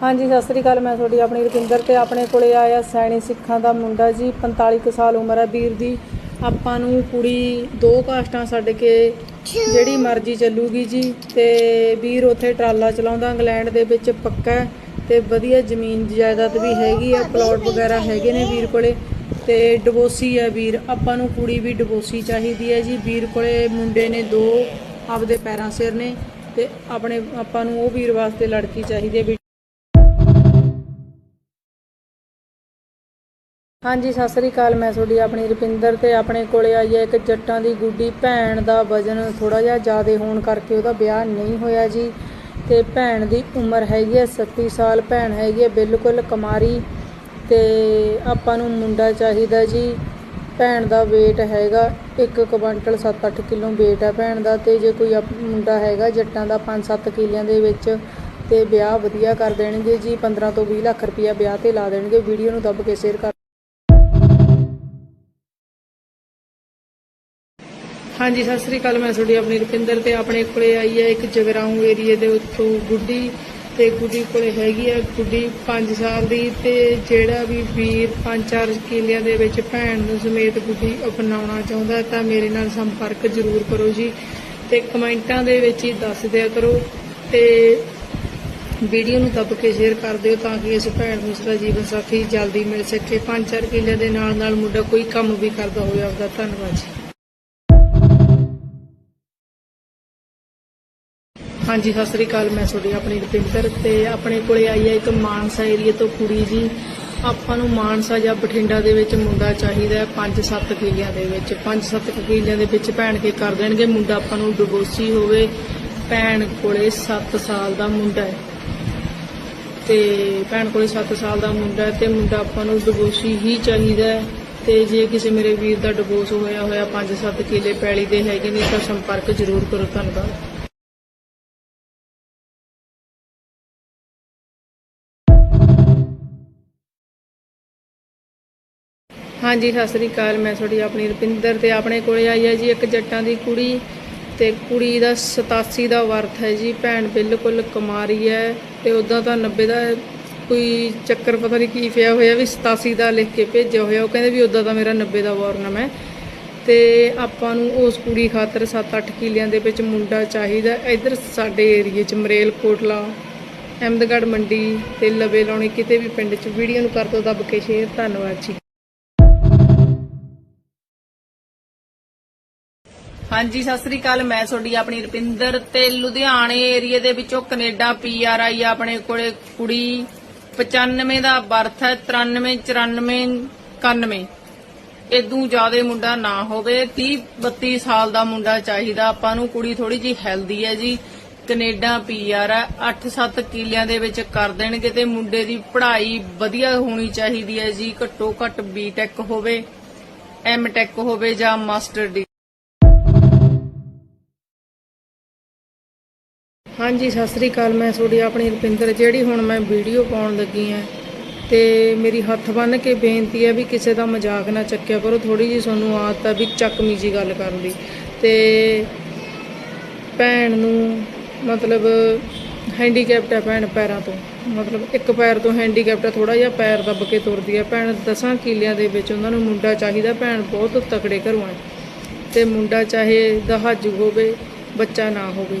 ਹਾਂਜੀ, ਸਤਿ ਸ੍ਰੀ ਅਕਾਲ, ਮੈਂ ਤੁਹਾਡੀ ਆਪਣੀ ਰੁਪਿੰਦਰ ਤੇ ਆਪਣੇ ਕੋਲੇ ਆਇਆ ਸੈਣੀ ਸਿੱਖਾਂ ਦਾ ਮੁੰਡਾ ਜੀ 45 ਕੁ ਸਾਲ ਉਮਰ ਹੈ ਵੀਰ ਦੀ। ਆਪਾਂ ਨੂੰ ਕੁੜੀ ਦੋ ਕਾਸਟਾਂ ਛੱਡ ਕੇ ਜਿਹੜੀ ਮਰਜ਼ੀ ਚੱਲੂਗੀ ਜੀ ਤੇ ਵੀਰ ਉੱਥੇ ਟਰਾਲਾ ਚਲਾਉਂਦਾ, ਇੰਗਲੈਂਡ ਦੇ ਵਿੱਚ ਪੱਕਾ ਹੈ ਤੇ ਵਧੀਆ ਜ਼ਮੀਨ ਜਾਇਦਾਦ ਵੀ ਹੈਗੀ ਆ ਪਲਾਟ ਵਗੈਰਾ ਹੈਗੇ ਨੇ ਵੀਰ ਕੋਲੇ ਤੇ ਡਿਵੋਰਸੀ ਹੈ ਵੀਰ। ਆਪਾਂ ਨੂੰ ਕੁੜੀ ਵੀ ਡਿਵੋਰਸੀ ਚਾਹੀਦੀ ਹੈ ਜੀ। ਵੀਰ ਕੋਲੇ ਮੁੰਡੇ ਨੇ ਦੋ, ਆਪਦੇ ਪੈਰਾਂ ਸਿਰ ਨੇ ਤੇ ਆਪਣੇ, ਆਪਾਂ ਨੂੰ ਉਹ ਵੀਰ ਵਾਸਤੇ ਲੜਕੀ ਚਾਹੀਦੀ ਹੈ ਹਾਂਜੀ, ਸਤਿ ਸ੍ਰੀ ਅਕਾਲ। ਮੈਂ ਤੁਹਾਡੀ ਆਪਣੀ ਰੁਪਿੰਦਰ ਤੇ ਆਪਣੇ ਕੋਲੇ ਆਈ ਹੈ। ਇੱਕ ਜੱਟਾਂ ਦੀ ਗੁੱਡੀ ਭੈਣ ਦਾ ਵਜ਼ਨ ਥੋੜਾ ਜਿਹਾ ਜ਼ਿਆਦਾ ਹੋਣ ਕਰਕੇ ਉਹਦਾ ਵਿਆਹ ਨਹੀਂ ਹੋਇਆ ਜੀ। ਤੇ ਭੈਣ ਦੀ ਉਮਰ ਹੈਗੀ ਹੈ 37 ਸਾਲ। ਭੈਣ ਹੈਗੀ ਹੈ ਬਿਲਕੁਲ ਕੁਮਾਰੀ ਤੇ ਆਪਾਂ ਨੂੰ ਮੁੰਡਾ ਚਾਹੀਦਾ ਜੀ। ਭੈਣ ਦਾ weight ਹੈਗਾ 1 ਕੁਇੰਟਲ 7-8 ਕਿਲੋ weight ਹੈ ਭੈਣ ਦਾ ਤੇ ਜੇ ਕੋਈ ਅਪ- ਮੁੰਡਾ ਹੈਗਾ ਜੱਟਾਂ ਦਾ 5-7 ਕਿਲਿਆਂ ਦੇ ਵਿੱਚ ਤੇ ਵਿਆਹ ਵਧੀਆ ਕਰ ਦੇਣਗੇ ਜੀ। 15 ਤੋਂ 20 ਲੱਖ ਰੁਪਇਆ ਵਿਆਹ ਤੇ ਲਾ ਦੇਣਗੇ। ਵੀਡੀਓ ਨੂੰ ਦੱਬ ਕੇ ਸ਼ੇਅਰ ਕਰ ਹਾਂਜੀ, ਸਤਿ ਸ੍ਰੀ ਅਕਾਲ। ਮੈਂ ਤੁਹਾਡੀ ਆਪਣੀ ਰੁਪਿੰਦਰ ਤੇ ਆਪਣੇ ਕੋਲੇ ਆਈ ਹੈ ਇੱਕ ਜਗਰਾਉਂ ਏਰੀਏ ਦੇ ਉੱਤੋਂ ਗੁੱਡੀ ਤੇ ਗੁੱਡੀ ਕੋਲੇ ਹੈਗੀ ਆ ਗੁੱਡੀ 5 ਸਾਲ ਦੀ ਤੇ ਜਿਹੜਾ ਵੀ ਵੀਰ 5-4 ਕਿਲਿਆਂ ਦੇ ਵਿੱਚ ਭੈਣ ਨੂੰ ਸਮੇਤ ਗੁੱਡੀ ਅਪਣਾਉਣਾ ਚਾਹੁੰਦਾ ਤਾਂ ਮੇਰੇ ਨਾਲ ਸੰਪਰਕ ਜ਼ਰੂਰ ਕਰੋ ਜੀ ਤੇ ਕਮੈਂਟਾਂ ਦੇ ਵਿੱਚ ਹੀ ਦੱਸ ਦਿਆ ਕਰੋ ਤੇ ਵੀਡੀਓ ਨੂੰ ਦੱਬ ਕੇ ਸ਼ੇਅਰ ਕਰ ਦਿਓ ਤਾਂ ਕਿ ਇਸ ਭੈਣ ਨੂੰ ਉਸਦਾ ਜੀਵਨ ਸਾਥੀ ਜਲਦੀ ਮਿਲ ਸਕੇ। 5-4 ਕਿਲਿਆਂ ਦੇ ਨਾਲ ਨਾਲ ਮੁੰਡਾ ਕੋਈ ਕੰਮ ਵੀ ਕਰਦਾ ਹੋਵੇ, ਆਪਦਾ ਧੰਨਵਾਦ ਜੀ। ਹਾਂਜੀ, ਸਤਿ ਸ੍ਰੀ ਅਕਾਲ। ਮੈਂ ਤੁਹਾਡੀ ਆਪਣੀ ਰਪਿੰਦਰ ਤੇ ਆਪਣੇ ਕੋਲੇ ਆਈ ਹੈ ਇੱਕ ਮਾਨਸਾ ਏਰੀਆ ਤੋਂ ਕੁੜੀ ਜੀ। ਆਪਾਂ ਨੂੰ ਮਾਨਸਾ ਜਾਂ ਬਠਿੰਡਾ ਦੇ ਵਿੱਚ ਮੁੰਡਾ ਚਾਹੀਦਾ ਹੈ 5-7 ਕਿੱਲਿਆਂ ਦੇ ਵਿੱਚ। 5-7 ਕਿੱਲਿਆਂ ਦੇ ਵਿੱਚ ਭੈਣ ਕੇ ਕਰ ਦੇਣਗੇ। ਮੁੰਡਾ ਆਪਾਂ ਨੂੰ ਡਿਵੋਰਸੀ ਹੋਵੇ, ਭੈਣ ਕੋਲੇ 7 ਸਾਲ ਦਾ ਮੁੰਡਾ ਹੈ। ਤੇ ਭੈਣ ਕੋਲੇ 7 ਸਾਲ ਦਾ ਮੁੰਡਾ ਹੈ ਤੇ ਮੁੰਡਾ ਆਪਾਂ ਨੂੰ ਡਿਵੋਰਸੀ ਹੀ ਚਾਹੀਦਾ ਹੈ। ਤੇ ਜੇ ਕਿਸੇ ਮੇਰੇ ਵੀਰ ਦਾ ਡਿਵੋਰਸ ਹੋਇਆ ਹੋਇਆ 5-7 ਕਿੱਲੇ ਪੈਲੀ ਦੇ ਹੈਗੇ ਨੇ, ਤਾਂ ਸੰਪਰਕ ਜ਼ਰੂਰ ਕਰੋ। ਧੰਨਵਾਦ। ਹਾਂਜੀ, ਸਤਿ ਸ੍ਰੀ ਅਕਾਲ। ਮੈਂ ਤੁਹਾਡੀ ਆਪਣੀ ਰੁਪਿੰਦਰ ਤੇ ਆਪਣੇ ਕੋਲੇ ਆਈ ਹੈ ਜੀ, ਇੱਕ ਜੱਟਾਂ ਦੀ ਕੁੜੀ ਤੇ ਕੁੜੀ ਦਾ 87 ਦਾ ਵਰਥ ਹੈ ਜੀ। ਭੈਣ ਬਿਲਕੁਲ ਕੁਮਾਰੀ ਹੈ ਤੇ ਉਦਾਂ ਤਾਂ 90 ਦਾ ਕੋਈ ਚੱਕਰ ਪਤਾ ਨਹੀਂ ਕੀ ਪਿਆ ਹੋਇਆ ਵੀ 87 ਦਾ ਲਿਖ ਕੇ ਭੇਜਿਆ ਹੋਇਆ। ਉਹ ਕਹਿੰਦੇ ਵੀ ਉਦਾਂ ਤਾਂ ਮੇਰਾ 90 ਦਾ ਵਾਰਨਮ ਹੈ। ਤੇ ਆਪਾਂ ਨੂੰ ਉਸ ਕੁੜੀ ਖਾਤਰ 7-8 ਕਿਲਿਆਂ ਦੇ ਵਿੱਚ ਮੁੰਡਾ ਚਾਹੀਦਾ। ਇੱਧਰ ਸਾਡੇ ਏਰੀਏ 'ਚ ਮਰੇਲ ਕੋਟਲਾ ਅਹਿਮਦਗੜ੍ਹ ਮੰਡੀ ਤੇ ਲਵੇ ਲਾਉਣੀ ਕਿਤੇ ਵੀ ਪਿੰਡ 'ਚ। ਵੀਡੀਓ ਨੂੰ ਕਰ ਦਿਓ ਦੱਬ ਕੇ ਸ਼ੇਅਰ ਧੰਨਵਾਦ ਜੀ। ਹਾਂਜੀ, ਸਤਿ ਸ੍ਰੀ ਅਕਾਲ। ਮੈਂ ਤੁਹਾਡੀ ਆਪਣੀ ਰੁਪਿੰਦਰ ਤੇ ਲੁਧਿਆਣੇ ਏਰੀਏ ਦੇ ਵਿੱਚੋਂ ਕੈਨੇਡਾ ਪੀਆਰ ਆਈ ਆਪਣੇ ਕੋਲੇ ਕੁੜੀ 95 ਦਾ ਬਰਥ ਹੈ 93 94 91 ਇਦੋਂ ਜ਼ਿਆਦਾ ਮੁੰਡਾ ਨਾ ਹੋਵੇ। 30 32 ਸਾਲ ਦਾ ਮੁੰਡਾ ਚਾਹੀਦਾ। ਆਪਾਂ ਨੂੰ ਕੁੜੀ ਥੋੜੀ ਜੀ ਹੈਲਦੀ ਹੈ ਜੀ। ਕੈਨੇਡਾ ਪੀਆਰ ਹੈ 8-7 ਕਿਲਿਆਂ ਦੇ ਵਿੱਚ ਕਰ ਦੇਣਗੇ ਤੇ ਮੁੰਡੇ ਦੀ ਪੜ੍ਹਾਈ ਵਧੀਆ ਹੋਣੀ ਚਾਹੀਦੀ ਹੈ ਜੀ। ਘੱਟੋ ਘੱਟ ਬੀਟੈਕ ਹੋਵੇ ਐਮਟੈਕ ਹੋਵੇ ਜਾਂ ਮਾਸਟਰ ਹਾਂਜੀ, ਸਤਿ ਸ੍ਰੀ ਅਕਾਲ। ਮੈਂ ਤੁਹਾਡੀ ਆਪਣੀ ਰੁਪਿੰਦਰ, ਜਿਹੜੀ ਹੁਣ ਮੈਂ ਵੀਡੀਓ ਪਾਉਣ ਲੱਗੀ ਆ ਤੇ ਮੇਰੀ ਹੱਥ ਬੰਨ ਕੇ ਬੇਨਤੀ ਹੈ ਵੀ ਕਿਸੇ ਦਾ ਮਜ਼ਾਕ ਨਾ ਚੱਕਿਆ ਕਰੋ। ਥੋੜੀ ਜੀ ਤੁਹਾਨੂੰ ਆਦਤ ਆ ਵੀ ਚੱਕਮੀ ਜੀ ਗੱਲ ਕਰਨ ਦੀ। ਤੇ ਭੈਣ ਨੂੰ ਮਤਲਬ ਹੈਂਡੀਕੈਪਟ ਹੈ ਭੈਣ ਪੈਰਾਂ ਤੋਂ। ਮਤਲਬ ਇੱਕ ਪੈਰ ਤੋਂ ਹੈਂਡੀਕੈਪਟ ਹੈ ਥੋੜਾ ਜਿਹਾ ਪੈਰ ਦੱਬ ਕੇ ਤੁਰਦੀ ਹੈ ਭੈਣ ਦਸਾਂ ਕਿਲਿਆਂ ਦੇ ਵਿੱਚ ਉਹਨਾਂ ਨੂੰ ਮੁੰਡਾ ਚਾਹੀਦਾ। ਭੈਣ ਬਹੁਤ ਤਕੜੇ ਘਰੋਂ ਹੈ। ਤੇ ਮੁੰਡਾ ਚਾਹੇ ਦਹਾਜੂ ਹੋਵੇ, ਬੱਚਾ ਨਾ ਹੋਵੇ।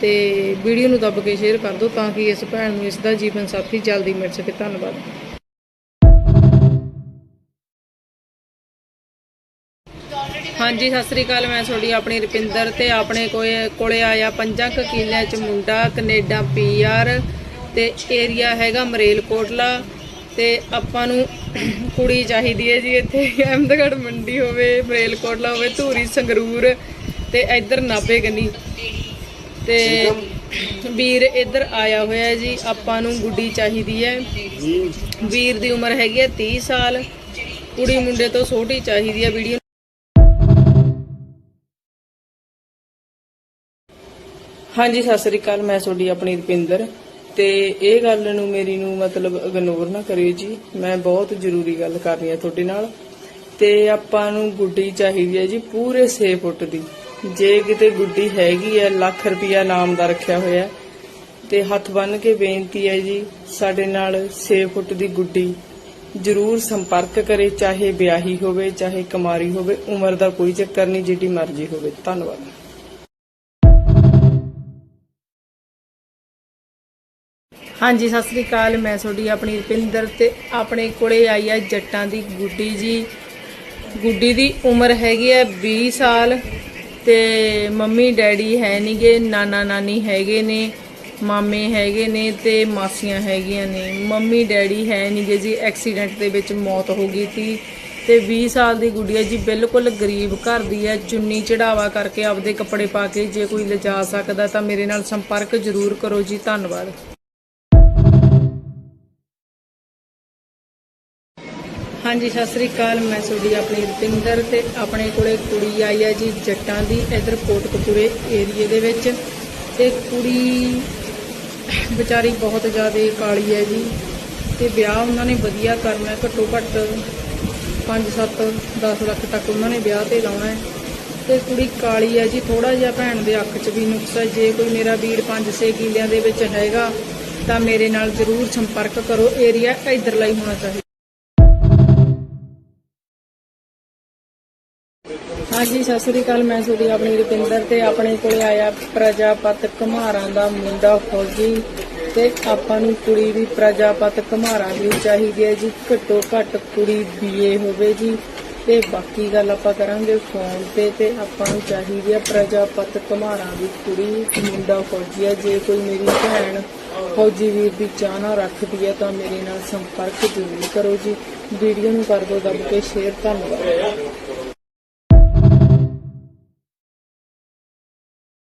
ਤੇ ਵੀਡੀਓ ਨੂੰ ਦੱਬ ਕੇ ਸ਼ੇਅਰ ਕਰ ਦਿਓ ਤਾਂ ਕਿ ਇਸ ਭੈਣ ਨੂੰ ਇਸ ਦਾ ਜੀਵਨ ਸਾਥੀ ਜਲਦੀ ਮਿਲ ਸਕੇ। ਧੰਨਵਾਦ। ਹਾਂਜੀ, ਸਤਿ ਸ੍ਰੀ ਅਕਾਲ। ਮੈਂ ਤੁਹਾਡੀ ਆਪਣੀ ਰਪਿੰਦਰ ਤੇ ਆਪਣੇ ਕੋਲੇ ਆਇਆ ਪੰਜਾਂ ਕੁ ਕਿੱਲਿਆਂ ਚ ਮੁੰਡਾ, ਕੈਨੇਡਾ ਪੀਆਰ ਤੇ ਏਰੀਆ ਹੈਗਾ ਮਰੇਲਕੋਟਲਾ ਤੇ ਆਪਾਂ ਨੂੰ ਕੁੜੀ ਚਾਹੀਦੀ ਹੈ ਜੀ ਇੱਥੇ। ਅਹਿਮਦਗੜ ਮੰਡੀ ਹੋਵੇ, ਮਰੇਲਕੋਟਲਾ ਹੋਵੇ, ਧੂਰੀ ਸੰਗਰੂਰ ਤੇ ਇੱਧਰ ਨਾਭੇ ਗਨੀ। ਤੇ ਵੀਰ ਇੱਧਰ ਆਇਆ ਹੋਇਆ ਜੀ ਆਪਾਂ ਨੂੰ ਗੁੱਡੀ ਚਾਹੀਦੀ ਹੈ। ਵੀਰ ਦੀ ਉਮਰ ਹੈਗੀ ਹੈ 30 ਸਾਲ ਕੁੜੀ ਮੁੰਡੇ ਤੋਂ ਛੋਟੀ ਚਾਹੀਦੀ ਹੈ ਵੀਡੀਓ। ਹਾਂਜੀ ਸਤਿ ਸ੍ਰੀ ਅਕਾਲ ਮੈਂ ਤੁਹਾਡੀ ਆਪਣੀ ਰੁਪਿੰਦਰ। ਤੇ ਇਹ ਗੱਲ ਨੂੰ ਮੇਰੀ ਨੂੰ ਮਤਲਬ ਇਗਨੋਰ ਨਾ ਕਰਿਓ ਜੀ ਮੈਂ ਬਹੁਤ ਜ਼ਰੂਰੀ ਗੱਲ ਕਰਨੀ ਹੈ ਤੁਹਾਡੇ ਨਾਲ। ਤੇ ਆਪਾਂ ਨੂੰ ਗੁੱਡੀ ਚਾਹੀਦੀ ਹੈ ਜੀ ਪੂਰੇ 6 ਫੁੱਟ ਦੀ। ਜੇ ਕਿਤੇ ਗੁੱਡੀ ਹੈਗੀ ਹੈ ਲੱਖ ਰੁਪਿਆ ਨਾਮ ਦਾ ਰੱਖਿਆ ਹੋਇਆ ਤੇ ਹੱਥ ਬੰਨ ਕੇ ਬੇਨਤੀ ਹੈ ਜੀ, ਸਾਡੇ ਨਾਲ 6 ਫੁੱਟ ਦੀ ਗੁੱਡੀ ਜ਼ਰੂਰ ਸੰਪਰਕ ਕਰੇ, ਚਾਹੇ ਵਿਆਹੀ ਹੋਵੇ, ਚਾਹੇ ਕੁਮਾਰੀ ਹੋਵੇ, ਉਮਰ ਦਾ ਕੋਈ ਚੱਕਰ ਨਹੀਂ, ਜਿੱਡੀ ਮਰਜ਼ੀ ਹੋਵੇ। ਧੰਨਵਾਦ। ਹਾਂਜੀ, ਸਤਿ ਸ੍ਰੀ ਅਕਾਲ। ਮੈਂ ਤੁਹਾਡੀ ਆਪਣੀ ਰੁਪਿੰਦਰ ਤੇ ਆਪਣੇ ਕੋਲੇ ਆਈ ਆ ਜੱਟਾਂ ਦੀ ਗੁੱਡੀ ਜੀ। ਗੁੱਡੀ ਦੀ ਉਮਰ ਹੈਗੀ ਹੈ 20 ਸਾਲ। ਤੇ ਮੰਮੀ, ਡੈਡੀ ਹੈ ਨਹੀਂਗੇ ਨਾਨਾ, ਨਾਨੀ ਹੈਗੇ ਨੇ, ਮਾਮੇ ਹੈਗੇ ਨੇ ਤੇ ਮਾਸੀਆਂ ਹੈਗੀਆਂ ਨੇ। ਮੰਮੀ, ਡੈਡੀ ਹੈ ਨਹੀਂਗੇ ਜੀ, ਐਕਸੀਡੈਂਟ ਦੇ ਵਿੱਚ ਮੌਤ ਹੋ ਗਈ ਸੀ। ਤੇ 20 ਸਾਲ ਦੀ ਗੁੱਡੀ ਜੀ ਬਿਲਕੁਲ ਗਰੀਬ ਘਰ ਦੀ ਹੈ, ਚੁੰਨੀ ਚੜਾਵਾ ਕਰਕੇ ਆਪਦੇ ਕੱਪੜੇ ਪਾ ਕੇ ਜੇ ਕੋਈ ਲਿਜਾ ਸਕਦਾ ਤਾਂ ਮੇਰੇ ਨਾਲ ਸੰਪਰਕ ਜ਼ਰੂਰ ਕਰੋ ਜੀ, ਧੰਨਵਾਦ। ਹਾਂਜੀ, ਸਤਿ ਸ੍ਰੀ ਅਕਾਲ। ਮੈਂ ਤੁਹਾਡੀ ਆਪਣੀ ਰੁਪਿੰਦਰ ਤੇ ਆਪਣੇ ਕੋਲੇ ਕੁੜੀ ਆਈ ਹੈ ਜੀ ਜੱਟਾਂ ਦੀ ਇਧਰ ਕੋਟਕਪੂਰੇ ਏਰੀਏ ਦੇ ਵਿੱਚ। ਤੇ ਕੁੜੀ ਵਿਚਾਰੀ ਬਹੁਤ ਜ਼ਿਆਦਾ ਕਾਲੀ ਹੈ ਜੀ। ਤੇ ਵਿਆਹ ਉਹਨਾਂ ਨੇ ਵਧੀਆ ਕਰਨਾ, ਘੱਟੋ ਘੱਟ 5-7 10 ਲੱਖ ਤੱਕ ਉਹਨਾਂ ਨੇ ਵਿਆਹ ਤੇ ਲਾਉਣਾ ਹੈ। ਤੇ ਕੁੜੀ ਕਾਲੀ ਹੈ ਜੀ ਥੋੜਾ ਜਿਹਾ ਭੈਣ ਦੇ ਅੱਖ 'ਚ ਵੀ ਨੁਕਸ ਹੈ। ਜੇ ਕੋਈ ਮੇਰਾ ਵੀਰ 5-6 ਕਿੱਲਿਆਂ ਦੇ ਵਿੱਚ ਹੈਗਾ, ਤਾਂ ਮੇਰੇ ਨਾਲ ਜ਼ਰੂਰ ਸੰਪਰਕ ਕਰੋ। ਏਰੀਆ ਇਧਰਲਾ ਹੀ ਹੋਣਾ ਚਾਹੀਦਾ। ਹਾਂਜੀ, ਸਤਿ ਸ੍ਰੀ ਅਕਾਲ, ਮੈਂ ਤੁਹਾਡੀ ਆਪਣੀ ਰੁਪਿੰਦਰ ਤੇ ਆਪਣੇ ਕੋਲੇ ਆਇਆ ਪ੍ਰਜਾਪਤ ਕੁਮਾਰਾਂ ਦਾ ਮੁੰਡਾ ਫੌਜੀ ਤੇ ਆਪਾਂ ਨੂੰ ਕੁੜੀ ਵੀ ਪ੍ਰਜਾਪਤ ਕੁਮਾਰਾਂ ਦੀ ਚਾਹੀਦੀ ਹੈ ਜੀ, ਘੱਟੋ ਘੱਟ ਕੁੜੀ ਬੀਏ ਹੋਵੇ ਜੀ। ਤੇ ਬਾਕੀ ਗੱਲ ਆਪਾਂ ਕਰਾਂਗੇ ਫੋਨ ਤੇ ਤੇ ਆਪਾਂ ਨੂੰ ਚਾਹੀਦੀ ਹੈ ਪ੍ਰਜਾਪਤ ਕੁਮਾਰਾਂ ਦੀ ਕੁੜੀ, ਮੁੰਡਾ ਫੌਜੀ ਹੈ। ਜੇ ਕੋਈ ਮੇਰੀ ਭੈਣ ਫੌਜੀ ਵੀਰ ਦੀ ਚਾਹਨਾ ਰੱਖਦੀ ਹੈ ਤਾਂ ਮੇਰੇ ਨਾਲ ਸੰਪਰਕ ਜ਼ਰੂਰ ਕਰੋ ਜੀ। ਵੀਡੀਓ ਨੂੰ ਕਰ ਦਿਓ, ਦੱਬ ਕੇ ਸ਼ੇਅਰ ਧੰਨਵਾਦ।